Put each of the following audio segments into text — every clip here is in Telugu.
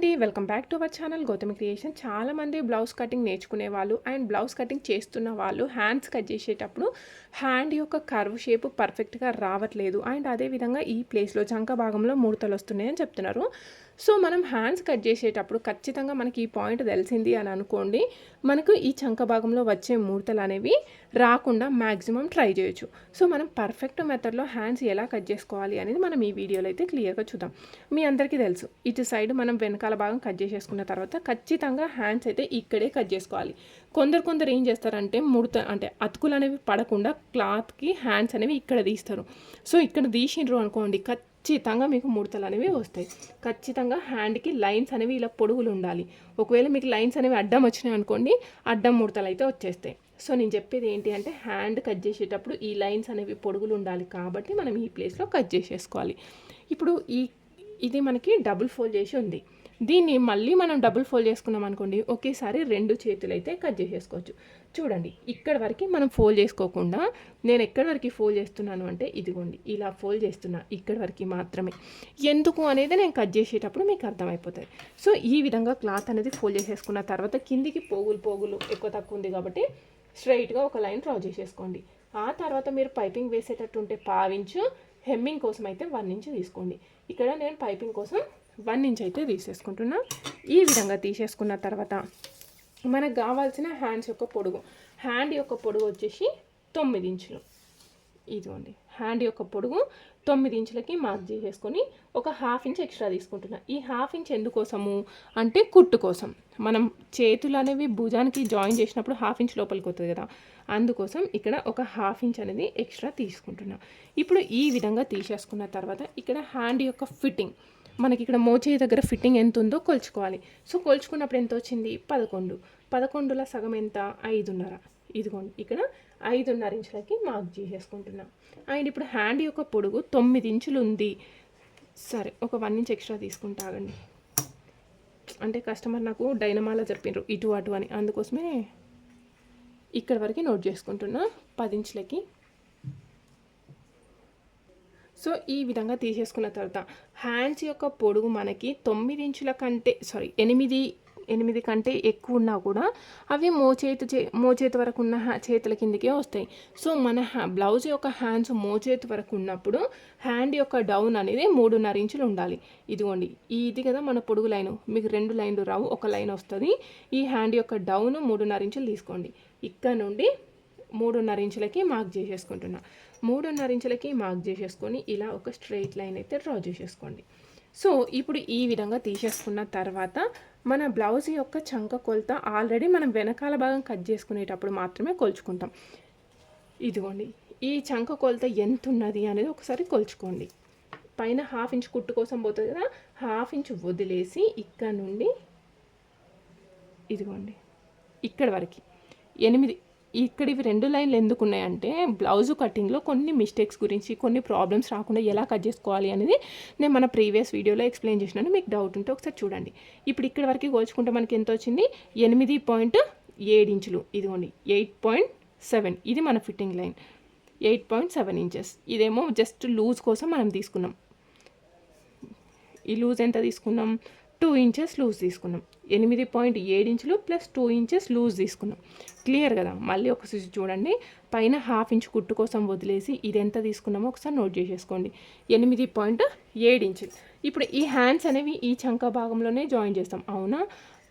అండి welcome back to our channel Gautami creation. చాలామంది బ్లౌజ్ కటింగ్ నేర్చుకునే వాళ్ళు అండ్ బ్లౌజ్ కటింగ్ చేస్తున్న వాళ్ళు హ్యాండ్స్ కట్ చేసేటప్పుడు హ్యాండ్ యొక్క కర్వ్ షేప్ పర్ఫెక్ట్గా రావట్లేదు. అండ్ అదేవిధంగా ఈ ప్లేస్లో జంక భాగంలో ముడతలు వస్తున్నాయని చెప్తున్నారు. సో మనం హ్యాండ్స్ కట్ చేసేటప్పుడు ఖచ్చితంగా మనకి ఈ పాయింట్ తెలిసింది అని అనుకోండి మనకు ఈ చంక భాగంలో వచ్చే ముడతలు అనేవి రాకుండా మ్యాక్సిమం ట్రై చేయొచ్చు. సో మనం పర్ఫెక్ట్ మెథడ్లో హ్యాండ్స్ ఎలా కట్ చేసుకోవాలి అనేది మనం ఈ వీడియోలో అయితే క్లియర్గా చూద్దాం. మీ అందరికీ తెలుసు ఇటు సైడ్ మనం వెనకాల భాగం కట్ చేసేసుకున్న తర్వాత ఖచ్చితంగా హ్యాండ్స్ అయితే ఇక్కడే కట్ చేసుకోవాలి. కొందరు కొందరు ఏం చేస్తారంటే ముడత అంటే అతుకులు అనేవి పడకుండా క్లాత్కి హ్యాండ్స్ అనేవి ఇక్కడ తీస్తారు. సో ఇక్కడ తీసిండ్రు అనుకోండి ఖచ్చితంగా ఖచ్చితంగా మీకు ముడతలు అనేవి వస్తాయి. ఖచ్చితంగా హ్యాండ్కి లైన్స్ అనేవి ఇలా పొడుగులు ఉండాలి. ఒకవేళ మీకు లైన్స్ అనేవి అడ్డం వచ్చినాయి అనుకోండి అడ్డం ముడతలు అయితే వచ్చేస్తాయి. సో నేను చెప్పేది ఏంటి అంటే హ్యాండ్ కట్ చేసేటప్పుడు ఈ లైన్స్ అనేవి పొడుగులు ఉండాలి కాబట్టి మనం ఈ ప్లేస్లో కట్ చేసేసుకోవాలి. ఇప్పుడు ఈ ఇది మనకి డబుల్ ఫోల్డ్ చేసి ఉంది. దీన్ని మళ్ళీ మనం డబుల్ ఫోల్డ్ చేసుకున్నాం అనుకోండి ఒకేసారి రెండు చేతులు అయితే కట్ చేసేసుకోవచ్చు. చూడండి ఇక్కడ వరకు మనం ఫోల్డ్ చేసుకోకుండా నేను ఎక్కడి వరకు ఫోల్డ్ చేస్తున్నాను అంటే ఇదిగోండి ఇలా ఫోల్డ్ చేస్తున్నా ఇక్కడ వరకు మాత్రమే. ఎందుకు అనేది నేను కట్ చేసేటప్పుడు మీకు అర్థమైపోతుంది సో ఈ విధంగా క్లాత్ అనేది ఫోల్డ్ చేసేసుకున్న తర్వాత కిందికి పోగులు పోగులు ఎక్కువ తక్కువ ఉంది కాబట్టి స్ట్రైట్గా ఒక లైన్ డ్రా చేసేసుకోండి. ఆ తర్వాత మీరు పైపింగ్ వేసేటట్టు ఉంటే పావించు హెమ్మింగ్ కోసం అయితే వన్ ఇంచ్ తీసుకోండి. ఇక్కడ నేను పైపింగ్ కోసం వన్ ఇంచ్ అయితే తీసేసుకుంటున్నా. ఈ విధంగా తీసేసుకున్న తర్వాత మనకు కావాల్సిన హ్యాండ్స్ యొక్క పొడుగు. హ్యాండ్ యొక్క పొడుగు వచ్చేసి తొమ్మిది ఇంచులు. ఇదిగోండి. హ్యాండ్ యొక్క పొడుగు తొమ్మిది ఇంచులకి మార్క్ చేసేసుకొని ఒక హాఫ్ ఇంచ్ ఎక్స్ట్రా తీసుకుంటున్నా. ఈ హాఫ్ ఇంచ్ ఎందుకోసము అంటే కుట్టు కోసం. మనం చేతులు అనేవి భుజానికి జాయిన్ చేసినప్పుడు హాఫ్ ఇంచ్ లోపలికి వస్తుంది కదా. అందుకోసం ఇక్కడ ఒక హాఫ్ ఇంచ్ అనేది ఎక్స్ట్రా తీసుకుంటున్నా. ఇప్పుడు ఈ విధంగా తీసేసుకున్న తర్వాత ఇక్కడ హ్యాండ్ యొక్క ఫిట్టింగ్. మనకి ఇక్కడ మోచేయి దగ్గర ఫిట్టింగ్ ఎంత ఉందో కొలుచుకోవాలి. సో కొలుచుకున్నప్పుడు ఎంత వచ్చింది పదకొండు. పదకొండుల సగం ఎంత? ఐదున్నర. ఇదిగోండి ఇక్కడ ఐదున్నర ఇంచులకి మార్క్ చేసేసుకుంటున్నాం. అండ్ ఇప్పుడు హ్యాండ్ యొక్క పొడుగు తొమ్మిది ఇంచులు ఉంది సరే ఒక వన్ ఇంచ్ ఎక్స్ట్రా తీసుకుంటా ఆగండి. అంటే కస్టమర్ నాకు డైనమాలో జరిపినారు ఇటు అటు అని. అందుకోసమే ఇక్కడ వరకు నోట్ చేసుకుంటున్నా. పది ఇంచులకి సో ఈ విధంగా తీసేసుకున్న తర్వాత హ్యాండ్స్ యొక్క పొడుగు మనకి తొమ్మిది ఇంచుల కంటే సారీ ఎనిమిది ఎనిమిది కంటే ఎక్కువ ఉన్నా కూడా అవి మోచేతి చే మోచేతి వరకు ఉన్న చేతుల కిందకే వస్తాయి. సో మన హ్యా బ్లౌజ్ యొక్క హ్యాండ్స్ మోచేతి వరకు ఉన్నప్పుడు హ్యాండ్ యొక్క డౌన్ అనేది మూడున్నర ఇంచులు ఉండాలి. ఇదిగోండి ఇది కదా మన పొడుగు లైను. మీకు రెండు లైన్లు రావు ఒక లైన్ వస్తుంది. ఈ హ్యాండ్ యొక్క డౌన్ మూడున్నర ఇంచులు తీసుకోండి. ఇక్కడ నుండి మూడున్నర ఇంచులకి మార్క్ చేసేసుకుంటున్నా. మూడున్నర ఇంచులకి మార్క్ చేసేసుకొని ఇలా ఒక స్ట్రెయిట్ లైన్ అయితే డ్రా చేసేసుకోండి. సో ఇప్పుడు ఈ విధంగా తీసేసుకున్న తర్వాత మన బ్లౌజ్ యొక్క చంక కొలత ఆల్రెడీ మనం వెనకాల భాగం కట్ చేసుకునేటప్పుడు మాత్రమే కొలుచుకుంటాం. ఇదిగోండి ఈ చంక కొలత ఎంత ఉన్నది అనేది ఒకసారి కొలుచుకోండి. పైన హాఫ్ ఇంచ్ కుట్టు కోసం పోతుంది కదా హాఫ్ ఇంచ్ వదిలేసి ఇక్కడ నుండి ఇదిగోండి ఇక్కడ వరకు. ఎనిమిది ఇక్కడ ఇవి రెండు లైన్లు ఎందుకు ఉన్నాయంటే బ్లౌజ్ కటింగ్లో కొన్ని మిస్టేక్స్ గురించి కొన్ని ప్రాబ్లమ్స్ రాకుండా ఎలా కట్ చేసుకోవాలి అనేది నేను మన ప్రీవియస్ వీడియోలో ఎక్స్ప్లెయిన్ చేసినాను. మీకు డౌట్ ఉంటే ఒకసారి చూడండి. ఇప్పుడు ఇక్కడ వరకు కోల్చుకుంటే మనకి ఎంత వచ్చింది? ఎనిమిది పాయింట్ ఏడు ఇంచులు. ఇదిగోండి ఎయిట్ పాయింట్ సెవెన్. ఇది మన fitting line. Eight point seven inches. ఇదేమో జస్ట్ లూజ్ కోసం మనం తీసుకున్నాం. ఈ లూజ్ ఎంత తీసుకున్నాం? టూ ఇంచెస్ లూజ్ తీసుకున్నాం. ఎనిమిది పాయింట్ ఏడు ఇంచులు ప్లస్ టూ ఇంచెస్ లూజ్ తీసుకున్నాం. క్లియర్ కదా? మళ్ళీ ఒకసారి చూడండి. పైన హాఫ్ ఇంచ్ కుట్టు కోసం వదిలేసి ఇది ఎంత తీసుకున్నామో ఒకసారి నోట్ చేసేసుకోండి. ఎనిమిది పాయింట్ ఏడు ఇంచులు. ఇప్పుడు ఈ హ్యాండ్స్ అనేవి ఈ చంక భాగంలోనే జాయిన్ చేస్తాం. అవునా?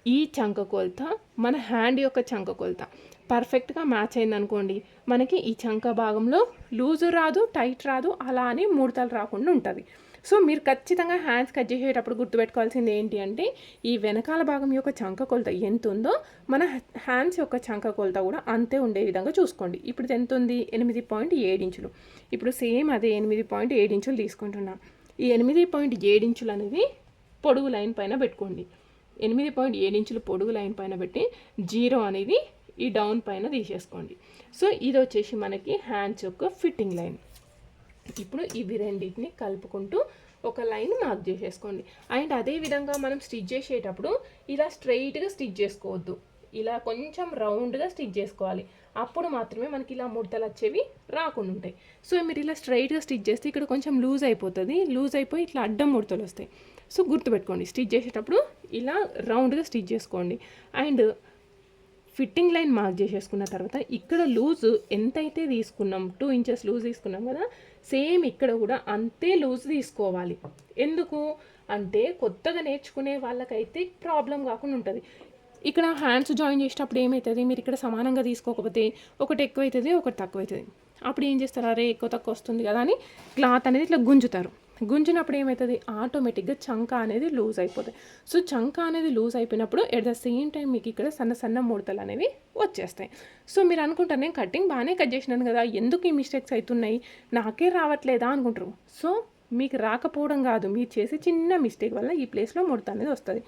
ఈ చంక కొలత మన హ్యాండ్ యొక్క చంక కొలత పర్ఫెక్ట్గా మ్యాచ్ అయింది అనుకోండి మనకి ఈ చంక భాగంలో లూజు రాదు టైట్ రాదు అలా అని ముడతలు రాకుండా ఉంటుంది. సో మీరు ఖచ్చితంగా హ్యాండ్స్ కట్ చేసేటప్పుడు గుర్తుపెట్టుకోవాల్సింది ఏంటి అంటే ఈ వెనకాల భాగం యొక్క చంక కొలత ఎంత ఉందో మన హ్యాండ్స్ యొక్క చంక కొలత కూడా అంతే ఉండే విధంగా చూసుకోండి. ఇప్పుడు ఎంత ఉంది? ఎనిమిది పాయింట్ ఏడు ఇంచులు. ఇప్పుడు సేమ్ అదే ఎనిమిది పాయింట్ ఏడు ఇంచులు తీసుకుంటున్నాం. ఈ ఎనిమిది పాయింట్ ఏడు ఇంచులు అనేది పొడుగు లైన్ పైన పెట్టుకోండి. ఎనిమిది పాయింట్ ఏడు ఇంచులు పొడుగు లైన్ పైన పెట్టి జీరో అనేది ఈ డౌన్ పైన తీసేసుకోండి. సో ఇది వచ్చేసి మనకి హ్యాండ్స్ యొక్క ఫిట్టింగ్ లైన్. ఇప్పుడు ఇవి రెండింటిని కలుపుకుంటూ ఒక లైన్ మార్క్ చేసేసుకోండి. అండ్ అదే విధంగా మనం స్టిచ్ చేసేటప్పుడు ఇలా స్ట్రైట్గా స్టిచ్ చేసుకోవద్దు. ఇలా కొంచెం రౌండ్గా స్టిచ్ చేసుకోవాలి. అప్పుడు మాత్రమే మనకి ఇలా ముడతలు వచ్చేవి రాకుండా ఉంటాయి. సో మీరు ఇలా స్ట్రైట్గా స్టిచ్ చేస్తే ఇక్కడ కొంచెం లూజ్ అయిపోతుంది. లూజ్ అయిపోయి ఇట్లా అడ్డం ముడతలు వస్తాయి. సో గుర్తుపెట్టుకోండి. స్టిచ్ చేసేటప్పుడు ఇలా రౌండ్గా స్టిచ్ చేసుకోండి. అండ్ ఫిట్టింగ్ లైన్ మార్క్ చేసేసుకున్న తర్వాత ఇక్కడ లూజ్ ఎంతైతే తీసుకున్నాం టూ ఇంచెస్ లూజ్ తీసుకున్నాం కదా సేమ్ ఇక్కడ కూడా అంతే లూజ్ తీసుకోవాలి. ఎందుకు? అంటే కొత్తగా నేర్చుకునే వాళ్ళకైతే ప్రాబ్లం కాకుండా ఉంటుంది. ఇక్కడ హ్యాండ్స్ జాయిన్ చేసేటప్పుడు ఏమవుతుంది మీరు ఇక్కడ సమానంగా తీసుకోకపోతే ఒకటి ఎక్కువ అవుతుంది ఒకటి తక్కువ అవుతుంది అప్పుడు ఏం చేస్తారు? అరే ఎక్కువ తక్కువ వస్తుంది కదా అని క్లాత్ అనేది ఇట్లా గుంజుతారు. గుంజినప్పుడు ఏమవుతుంది ఆటోమేటిక్గా చంక అనేది లూజ్ అయిపోతుంది. సో చంక అనేది లూజ్ అయిపోయినప్పుడు ఎట్ ద సేమ్ టైం మీకు ఇక్కడ సన్న సన్న ముడతలు అనేవి వచ్చేస్తాయి. సో మీరు అనుకుంటారు నేను కటింగ్ బాగానే కట్ చేసినాను కదా ఎందుకు ఈ మిస్టేక్స్ అవుతున్నాయి నాకే రావట్లేదా? అనుకుంటారు. సో మీకు రాకపోవడం కాదు. మీరు చేసే చిన్న మిస్టేక్ వల్ల ఈ ప్లేస్లో ముడత అనేది వస్తుంది.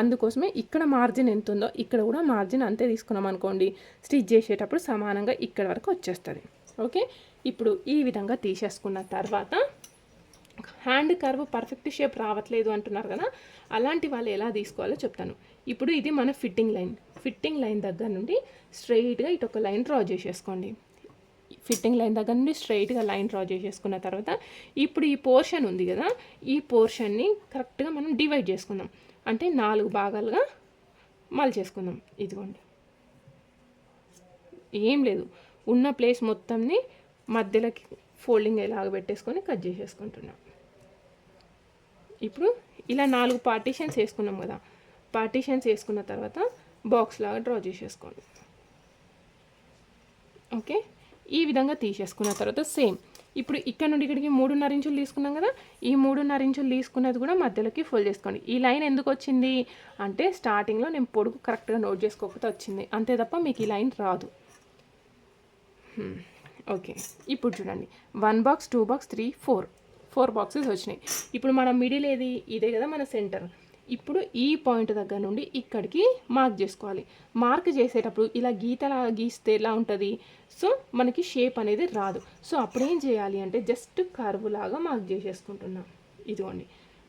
అందుకోసమే ఇక్కడ మార్జిన్ ఎంత ఉందో ఇక్కడ కూడా మార్జిన్ అంతే తీసుకున్నాం అనుకోండి. స్టిచ్ చేసేటప్పుడు సమానంగా ఇక్కడ వరకు వచ్చేస్తుంది. ఓకే ఇప్పుడు ఈ విధంగా తీసేసుకున్న తర్వాత హ్యాండ్ కర్వ్ పర్ఫెక్ట్ షేప్ రావట్లేదు అంటున్నారు కదా అలాంటి వాళ్ళు ఎలా తీసుకోవాలో చెప్తాను. ఇప్పుడు ఇది మన ఫిట్టింగ్ లైన్. ఫిట్టింగ్ లైన్ దగ్గర నుండి స్ట్రైట్గా ఇటు ఒక లైన్ డ్రా చేసేసుకోండి. ఫిట్టింగ్ లైన్ దగ్గర నుండి స్ట్రైట్గా లైన్ డ్రా చేసేసుకున్న తర్వాత ఇప్పుడు ఈ పోర్షన్ ఉంది కదా ఈ పోర్షన్ని కరెక్ట్గా మనం డివైడ్ చేసుకుందాం. అంటే నాలుగు భాగాలుగా మలిచేసుకుందాం. ఇదిగోండి. ఏం లేదు. ఉన్న ప్లేస్ మొత్తంని మధ్యలోకి ఫోల్డింగ్ ఇలాగ పెట్టేసుకొని కట్ చేసేసుకుంటున్నాం. ఇప్పుడు ఇలా నాలుగు పార్టీషన్స్ వేసుకున్నాం కదా పార్టీషన్స్ వేసుకున్న తర్వాత బాక్స్ లాగా డ్రా చేసేసుకోండి. ఓకే ఈ విధంగా తీసేసుకున్న తర్వాత సేమ్ ఇప్పుడు ఇక్కడ నుండి ఇక్కడికి మూడున్నర ఇంచులు తీసుకున్నాం కదా ఈ మూడున్నర ఇంచులు తీసుకున్నది కూడా మధ్యలోకి ఫోల్డ్ చేసుకోండి. ఈ లైన్ ఎందుకు వచ్చింది? అంటే స్టార్టింగ్లో నేను పొడుగు కరెక్ట్గా నోట్ చేసుకోకపోతే వచ్చింది. అంతే తప్ప మీకు ఈ లైన్ రాదు. Hmm. ఓకే ఇప్పుడు చూడండి. One box two box three four four boxes వచ్చినాయి. ఇప్పుడు మన మిడిల్ ఏది? ఇదే కదా మన సెంటర్. ఇప్పుడు ఈ పాయింట్ దగ్గర నుండి ఇక్కడికి మార్క్ చేసుకోవాలి. మార్క్ చేసేటప్పుడు ఇలా గీతలా గీస్తే ఎలా ఉంటుంది? సో మనకి షేప్ అనేది రాదు. సో అప్పుడు ఏం చేయాలి అంటే జస్ట్ కర్వ్ లాగా మార్క్ చేసేసుకుంటున్నాం. ఇదిగోండి.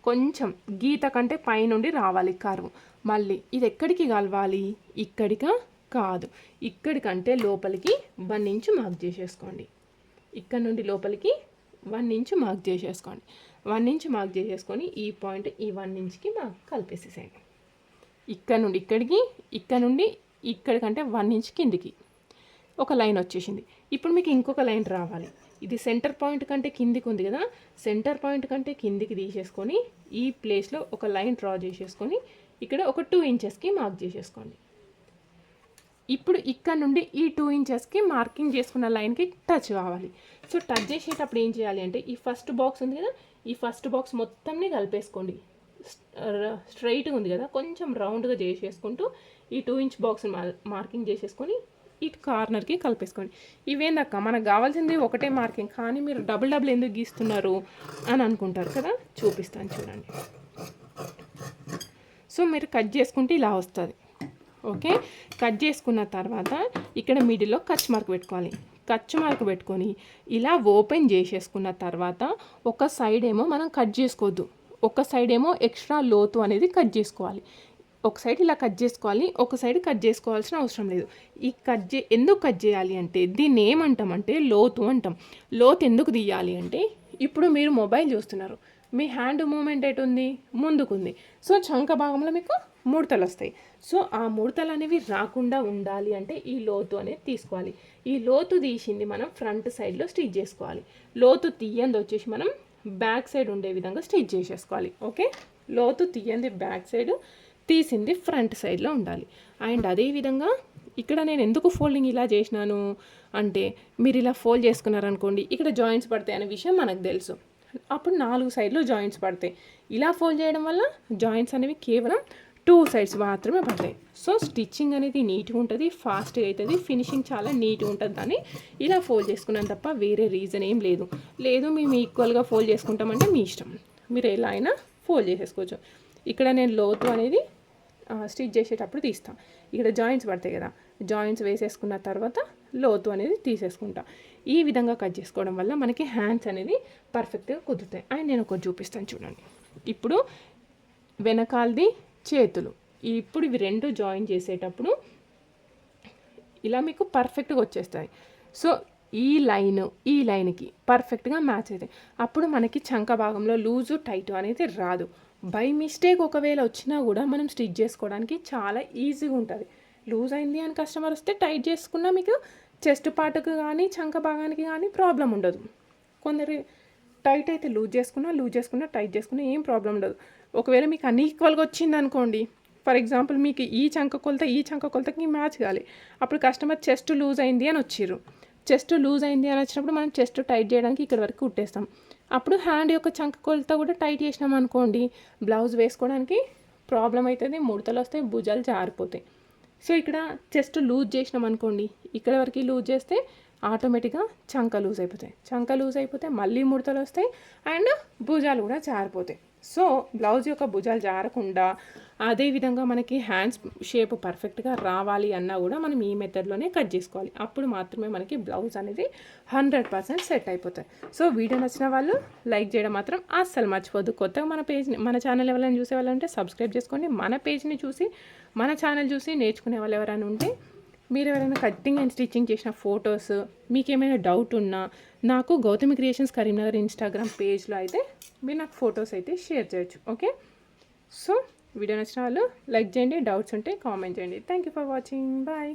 కొంచెం గీత కంటే పైనుండి రావాలి కర్వ్. మళ్ళీ ఇది ఎక్కడికి కలవాలి? ఇక్కడికా? కాదు. ఇక్కడికంటే లోపలికి వన్ ఇంచ్ మార్క్ చేసేసుకోండి. ఇక్కడ నుండి లోపలికి వన్ ఇంచ్ మార్క్ చేసేసుకోండి వన్ ఇంచ్ మార్క్ చేసేసుకొని ఈ పాయింట్ ఈ వన్ ఇంచ్కి మార్క్ కలిపేసేసేయండి. ఇక్కడ నుండి ఇక్కడికి ఇక్కడ నుండి ఇక్కడికంటే వన్ ఇంచ్ కిందికి ఒక లైన్ వచ్చేసింది. ఇప్పుడు మీకు ఇంకొక లైన్ రావాలి. ఇది సెంటర్ పాయింట్ కంటే కిందికి ఉంది కదా సెంటర్ పాయింట్ కంటే కిందికి తీసేసుకొని ఈ ప్లేస్లో ఒక లైన్ డ్రా చేసేసుకొని ఇక్కడ ఒక టూ ఇంచెస్కి మార్క్ చేసేసుకోండి. ఇప్పుడు ఇక్కడ నుండి ఈ టూ ఇంచెస్కి మార్కింగ్ చేసుకున్న లైన్కి టచ్ కావాలి. సో టచ్ చేసేటప్పుడు ఏం చేయాలి అంటే ఈ ఫస్ట్ బాక్స్ ఉంది కదా ఈ ఫస్ట్ బాక్స్ మొత్తంని కలిపేసుకోండి. స్ట్రైట్గా ఉంది కదా కొంచెం రౌండ్గా చేసేసుకుంటూ ఈ టూ ఇంచ్ బాక్స్ని మార్కింగ్ చేసేసుకొని ఇటు కార్నర్కి కలిపేసుకోండి. ఇవేందక్క మనకు కావాల్సింది ఒకటే మార్కింగ్ కానీ మీరు డబుల్ డబుల్ ఎందుకు గీస్తున్నారు అని అనుకుంటారు కదా చూపిస్తాను చూడండి. సో మీరు కట్ చేసుకుంటే ఇలా వస్తుంది. ఓకే? కట్ చేసుకున్న తర్వాత ఇక్కడ మిడిల్లో కచ్ మార్క్ పెట్టుకోవాలి. కచ్ మార్క్ పెట్టుకొని ఇలా ఓపెన్ చేసేసుకున్న తర్వాత ఒక సైడ్ ఏమో మనం కట్ చేసుకోవద్దు. ఒక సైడ్ ఏమో ఎక్స్ట్రా లోతు అనేది కట్ చేసుకోవాలి. ఒక సైడ్ ఇలా కట్ చేసుకోవాలి ఒక సైడ్ కట్ చేసుకోవాల్సిన అవసరం లేదు. ఈ కట్ చే ఎందుకు కట్ చేయాలి అంటే దీన్ని ఏమంటామంటే లోతు అంటాం. లోతు ఎందుకు తీయాలి అంటే ఇప్పుడు మీరు మొబైల్ చూస్తున్నారు. మీ హ్యాండ్ మూమెంట్ ఎటు ఉంది ముందుకుంది. సో చంక భాగంలో మీకు ముడతలు వస్తాయి సో ఆ ముడతలు అనేవి రాకుండా ఉండాలి అంటే ఈ లోతు అనేది తీసుకోవాలి. ఈ లోతు తీసింది మనం ఫ్రంట్ సైడ్లో స్టిచ్ చేసుకోవాలి. లోతు తీయంది వచ్చేసి మనం బ్యాక్ సైడ్ ఉండే విధంగా స్టిచ్ చేసేసుకోవాలి. ఓకే? లోతు తీయంది బ్యాక్ సైడ్ తీసింది ఫ్రంట్ సైడ్లో ఉండాలి. అండ్ అదేవిధంగా ఇక్కడ నేను ఎందుకు ఫోల్డింగ్ ఇలా చేసినాను? అంటే మీరు ఇలా ఫోల్డ్ చేసుకున్నారనుకోండి ఇక్కడ జాయింట్స్ పడతాయి అనే విషయం మనకు తెలుసు. అప్పుడు నాలుగు సైడ్లో జాయింట్స్ పడతాయి. ఇలా ఫోల్డ్ చేయడం వల్ల జాయింట్స్ అనేవి కేవలం టూ సైడ్స్ మాత్రమే పడతాయి. సో స్టిచ్చింగ్ అనేది నీట్గా ఉంటుంది ఫాస్ట్గా అవుతుంది ఫినిషింగ్ చాలా నీట్గా ఉంటుంది దాన్ని ఇలా ఫోల్డ్ చేసుకున్నాను తప్ప వేరే రీజన్ ఏం లేదు. లేదు మేము ఈక్వల్గా ఫోల్డ్ చేసుకుంటామంటే మీ ఇష్టం. మీరు ఎలా అయినా ఫోల్డ్ చేసేసుకోవచ్చు. ఇక్కడ నేను లోతు అనేది స్టిచ్ చేసేటప్పుడు తీస్తాను ఇక్కడ జాయింట్స్ పడతాయి కదా. జాయింట్స్ వేసేసుకున్న తర్వాత లోతు అనేది తీసేసుకుంటా. ఈ విధంగా కట్ చేసుకోవడం వల్ల మనకి హ్యాండ్స్ అనేది పర్ఫెక్ట్గా కుదురుతాయి. అండ్ నేను ఒకటి చూపిస్తాను చూడండి. ఇప్పుడు వెనకాలది చేతులు. ఇప్పుడు ఇవి రెండు జాయిన్ చేసేటప్పుడు ఇలా మీకు పర్ఫెక్ట్గా వచ్చేస్తాయి. సో ఈ లైన్ ఈ లైన్కి పర్ఫెక్ట్గా మ్యాచ్ అవుతాయి. అప్పుడు మనకి చంక భాగంలో లూజు టైట్ అనేది రాదు. బై మిస్టేక్ ఒకవేళ వచ్చినా కూడా మనం స్టిచ్ చేసుకోవడానికి చాలా ఈజీగా ఉంటుంది. లూజ్ అయింది అని కస్టమర్ వస్తే టైట్ చేసుకున్నా మీకు చెస్ట్ పార్ట్కి కానీ చంక భాగానికి కానీ ప్రాబ్లం ఉండదు. కొందరు టైట్ అయితే లూజ్ చేసుకున్నా లూజ్ చేసుకున్నా టైట్ చేసుకున్నా ఏం ప్రాబ్లం ఉండదు. ఒకవేళ మీకు అన్ని ఈక్వల్గా వచ్చింది అనుకోండి ఫర్ ఎగ్జాంపుల్ మీకు ఈ చంక కొలత ఈ చంక కొలతకి మ్యాచ్ కాలి. అప్పుడు కస్టమర్ చెస్ట్ లూజ్ అయింది అని వచ్చిర్రు. చెస్ట్ లూజ్ అయింది అని వచ్చినప్పుడు మనం చెస్ట్ టైట్ చేయడానికి ఇక్కడ వరకు కుట్టేస్తాం. అప్పుడు హ్యాండ్ యొక్క చంక కొలత కూడా టైట్ చేసినాం అనుకోండి బ్లౌజ్ వేసుకోవడానికి ప్రాబ్లం అవుతుంది ముడతలు వస్తాయి భుజాలు జారిపోతాయి. సో ఇక్కడ చెస్ట్ లూజ్ చేసినాం అనుకోండి ఇక్కడ వరకు లూజ్ చేస్తే ఆటోమేటిక్గా చంక లూజ్ అయిపోతాయి. చంక లూజ్ అయిపోతే మళ్ళీ ముడతలు వస్తాయి అండ్ భుజాలు కూడా జారిపోతాయి. సో బ్లౌజ్ యొక్క భుజాలు జారకుండా అదేవిధంగా మనకి హ్యాండ్స్ షేప్ పర్ఫెక్ట్గా రావాలి అన్నా కూడా మనం ఈ మెథడ్లోనే కట్ చేసుకోవాలి. అప్పుడు మాత్రమే మనకి బ్లౌజ్ అనేది హండ్రెడ్ పర్సెంట్ సెట్ అయిపోతాయి. సో వీడియో నచ్చిన వాళ్ళు లైక్ చేయడం మాత్రం అస్సలు మర్చిపోద్దు కొత్తగా మన పేజ్ని మన ఛానల్ ఎవరైనా చూసే వాళ్ళంటే సబ్స్క్రైబ్ చేసుకోండి. మన పేజ్ని చూసి మన ఛానల్ చూసి నేర్చుకునే వాళ్ళు ఎవరైనా ఉంటే మీరు ఎవరైనా కటింగ్ అండ్ స్టిచ్చింగ్ చేసిన ఫొటోస్ మీకేమైనా డౌట్ ఉన్నా నాకు గౌతమి క్రియేషన్స్ కరీంనగర్ ఇన్స్టాగ్రామ్ పేజ్లో అయితే మీరు నాకు ఫొటోస్ అయితే షేర్ చేయొచ్చు ఓకే? సో వీడియో నచ్చిన వాళ్ళు లైక్ చేయండి డౌట్స్ ఉంటే కామెంట్ చేయండి. Thank you for watching bye